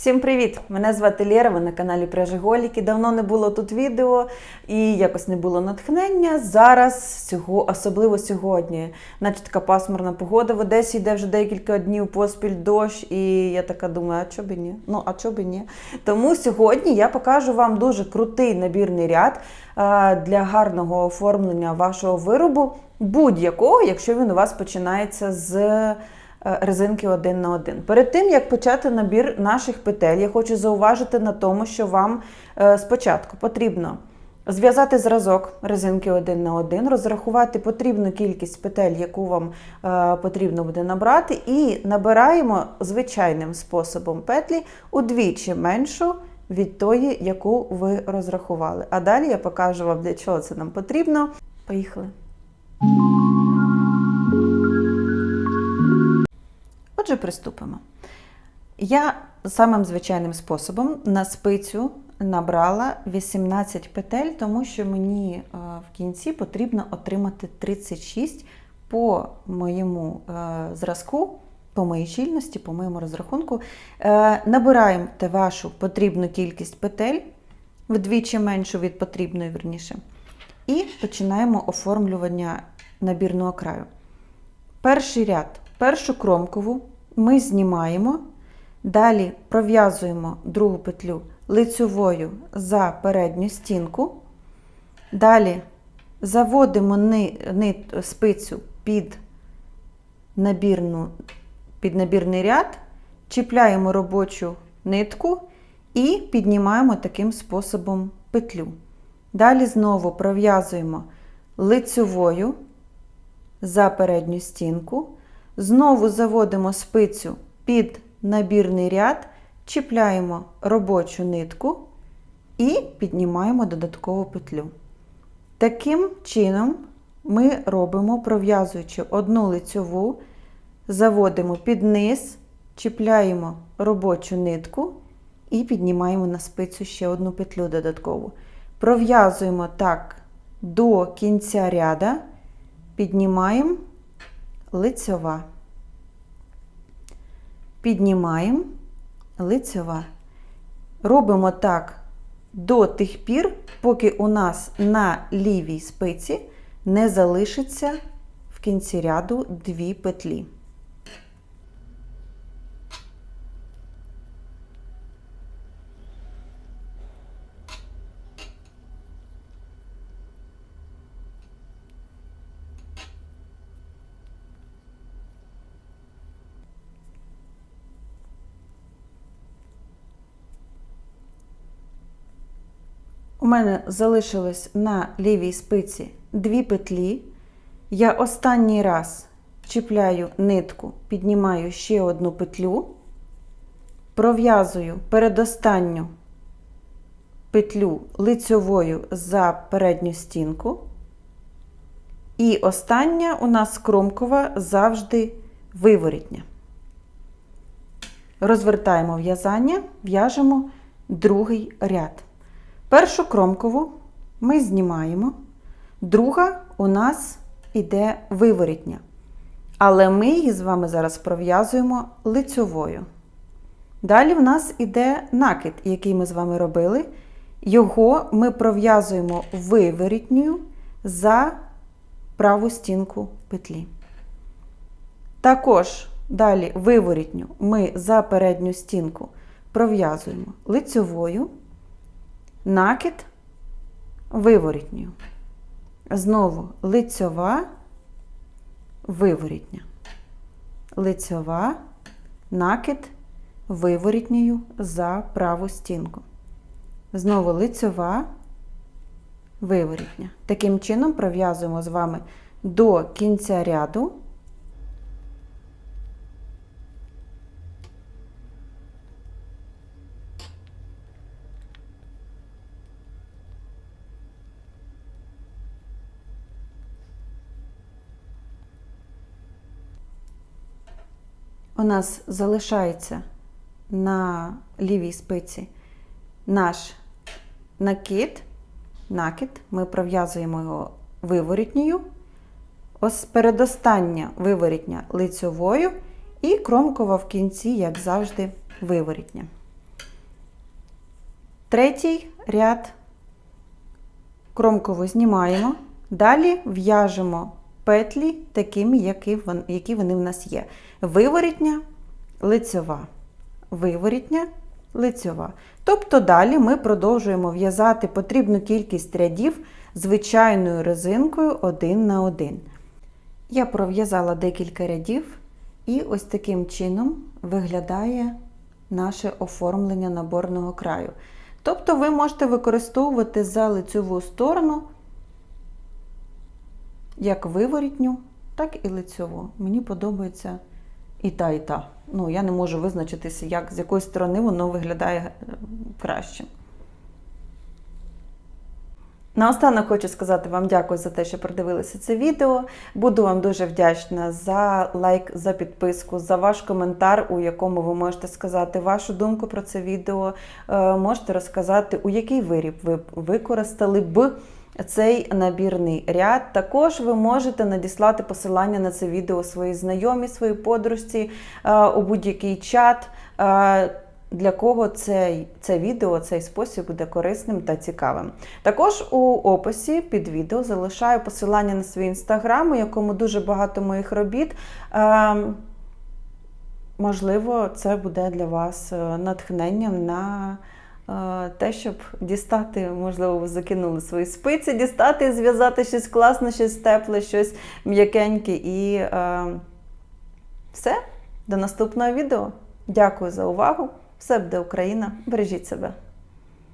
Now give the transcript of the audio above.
Всім привіт! Мене звати Лєра, ви на каналі Пряжеголіки. Давно не було тут відео і якось не було натхнення. Зараз, цього, особливо сьогодні, наче така пасмурна погода в Одесі йде вже декілька днів поспіль дощ, і я така думаю, а чого б і ні? Ну, а чого б і ні? Тому сьогодні я покажу вам дуже крутий набірний ряд для гарного оформлення вашого виробу, будь-якого, якщо він у вас починається з резинки один на один. Перед тим як почати набір наших петель, я хочу зауважити на тому, що вам е, спочатку потрібно зв'язати зразок резинки один на один, розрахувати потрібну кількість петель, яку вам е, потрібно буде набрати, і набираємо звичайним способом петлі удвічі меншу. Від тої, яку ви розрахували. А далі я покажу вам, для чого це нам потрібно. Поїхали. Отже, приступимо. Я самим звичайним способом на спицю набрала 18 петель, тому що мені е, в кінці потрібно отримати 36 по моєму е, зразку, по моїй щільності, по моєму розрахунку. Е, Набираємо вашу потрібну кількість петель, вдвічі меншу від потрібної, верніше, і починаємо оформлювання набірного краю. Перший ряд, першу кромкову ми знімаємо, далі пров'язуємо другу петлю лицьовою за передню стінку, далі заводимо нит, спицю під, набірну, під набірний ряд, чіпляємо робочу нитку і піднімаємо таким способом петлю. Далі знову пров'язуємо лицьовою за передню стінку. Знову заводимо спицю під набірний ряд, чіпляємо робочу нитку і піднімаємо додаткову петлю. Таким чином ми робимо, пров'язуючи одну лицьову, заводимо під низ, чіпляємо робочу нитку і піднімаємо на спицю ще одну петлю додаткову. Пров'язуємо так до кінця ряда, піднімаємо лицьова. Піднімаємо лицьова. Робимо так до тих пір, поки у нас на лівій спиці не залишиться в кінці ряду дві петлі. У мене залишилось на лівій спиці дві петлі. Я останній раз чіпляю нитку, піднімаю ще одну петлю, пров'язую передостанню петлю лицьовою за передню стінку. І остання у нас кромкова завжди виворітня. Розвертаємо в'язання, в'яжемо другий ряд. Першу кромкову ми знімаємо, друга у нас іде виворітня. Але ми її з вами зараз пров'язуємо лицьовою. Далі в нас іде накид, який ми з вами робили. Його ми пров'язуємо виворітньою за праву стінку петлі. Також далі виворітню ми за передню стінку пров'язуємо лицьовою накид виворітньою. Знову лицьова, виворітня. Лицьова, накид виворітньою за праву стінку. Знову лицьова, виворітня. Таким чином пров'язуємо з вами до кінця ряду. У нас залишається на лівій спиці наш накид, накид, ми пров'язуємо його виворітньою, ось передостання виворітня лицьовою і кромкова в кінці, як завжди, виворітня. Третій ряд кромково знімаємо. Далі в'яжемо петлі такими, які вони в нас є. Виворітня, лицьова. Виворітня, лицьова. Тобто далі ми продовжуємо в'язати потрібну кількість рядів звичайною резинкою один на один. Я пров'язала декілька рядів, і ось таким чином виглядає наше оформлення наборного краю. Тобто ви можете використовувати за лицьову сторону як виворітню, так і лицьову. Мені подобається і та, і та. Ну, я не можу визначитися, як, з якої сторони воно виглядає е, краще. Наостанок хочу сказати вам дякую за те, що продивилися це відео. Буду вам дуже вдячна за лайк, за підписку, за ваш коментар, у якому ви можете сказати вашу думку про це відео. Е, Можете розказати, у який виріб ви використали б цей набірний ряд. Також ви можете надіслати посилання на це відео своїй знайомій, своїй подружці е, у будь-який чат. Е, для кого цей, це відео, цей спосіб буде корисним та цікавим. Також у описі під відео залишаю посилання на свій інстаграм, у якому дуже багато моїх робіт. Ем, можливо, це буде для вас е, натхненням на е, те, щоб дістати, можливо, ви закинули свої спиці, дістати зв'язати щось класне, щось тепле, щось м'якеньке. І е, все, до наступного відео. Дякую за увагу. Все буде Україна. Бережіть себе.